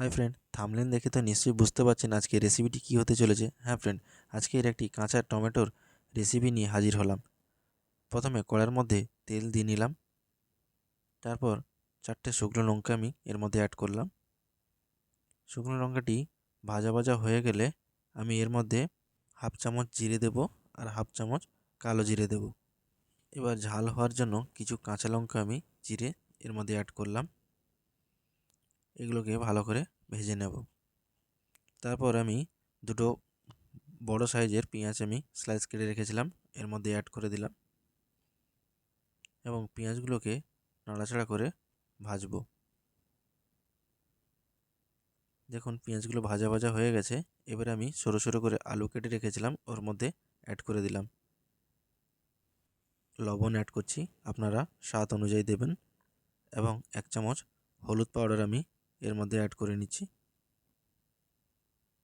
Hi friend, থামলেন দেখে তো নিশ্চয়ই বুঝতে পারছেন আজকে রেসিপিটি কী হতে চলেছে। হ্যাঁ ফ্রেন্ড আজকের একটি কাঁচা টমেটোর রেসিপি নিয়ে হাজির হলাম। প্রথমে কড়ার মধ্যে তেল দিয়ে নিলাম। তারপর চারটে শুকনো লঙ্কা আমি এর মধ্যে অ্যাড করলাম। শুকনো লঙ্কাটি ভাজা ভাজা হয়ে গেলে আমি এর মধ্যে হাফ চামচ জিরে দেব আর হাফ চামচ কালো জিরে দেব। এবার ঝাল হওয়ার জন্য কিছু কাঁচা লঙ্কা আমি জিরে এর মধ্যে অ্যাড করলাম। এগুলোকে ভালো করে ভেজে নেব। তারপর আমি দুটো বড় সাইজের পেঁয়াজ আমি স্লাইস কেটে রেখেছিলাম, এর মধ্যে অ্যাড করে দিলাম এবং পেঁয়াজগুলোকে নাড়াচাড়া করে ভাজবো। দেখুন পেঁয়াজগুলো ভাজা ভাজা হয়ে গেছে, এবার আমি সরু সরু করে আলু কেটে রেখেছিলাম, ওর মধ্যে অ্যাড করে দিলাম। লবণ অ্যাড করছি, আপনারা স্বাদ অনুযায়ী দেবেন এবং এক চামচ হলুদ পাউডার আমি এর মধ্যে অ্যাড করে নিচ্ছি।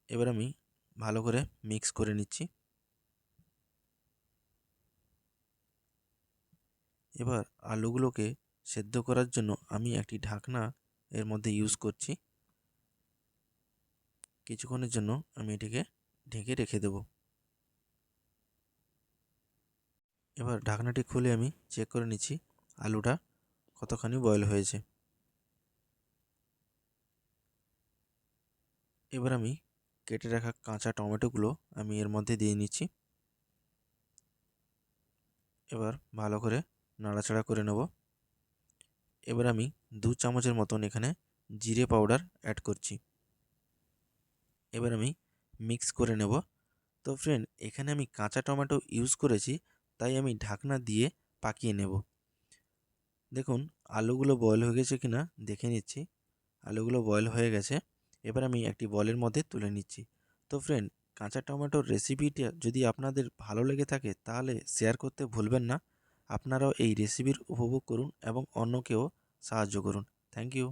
এবার আমি ভালো করে মিক্স করে নিচ্ছি। এবার আলুগুলোকে সেদ্ধ করার জন্য আমি একটি ঢাকনা এর মধ্যে ইউজ করছি। কিছুক্ষণের জন্য আমি এটিকে ঢেকে রেখে দেব। এবার ঢাকনাটি খুলে আমি চেক করে নিচ্ছি আলুটা কতখানি বয়েল হয়েছে। এবার আমি কেটে রাখা কাঁচা টমেটোগুলো আমি এর মধ্যে দিয়ে নিচ্ছি। এবার ভালো করে নাড়াচাড়া করে নেব। এবার আমি দু চামচের মতন এখানে জিরে পাউডার অ্যাড করছি। এবার আমি মিক্স করে নেব। তো ফ্রেন্ড, এখানে আমি কাঁচা টমেটো ইউজ করেছি, তাই আমি ঢাকনা দিয়ে পাকিয়ে নেব। দেখুন, আলুগুলো বয়েল হয়ে গেছে কিনা দেখে নিচ্ছি। আলুগুলো বয়েল হয়ে গেছে। এবার আমি একটি বলের মধ্যে তুলে নিচ্ছি। তো ফ্রেন্ড কাঁচা টমেটোর রেসিপিটা যদি আপনাদের ভালো লেগে থাকে, তাহলে শেয়ার করতে ভুলবেন না। আপনারাও এই রেসিপির উপভোগ করুন এবং অন্যকেও সাহায্য করুন। Thank you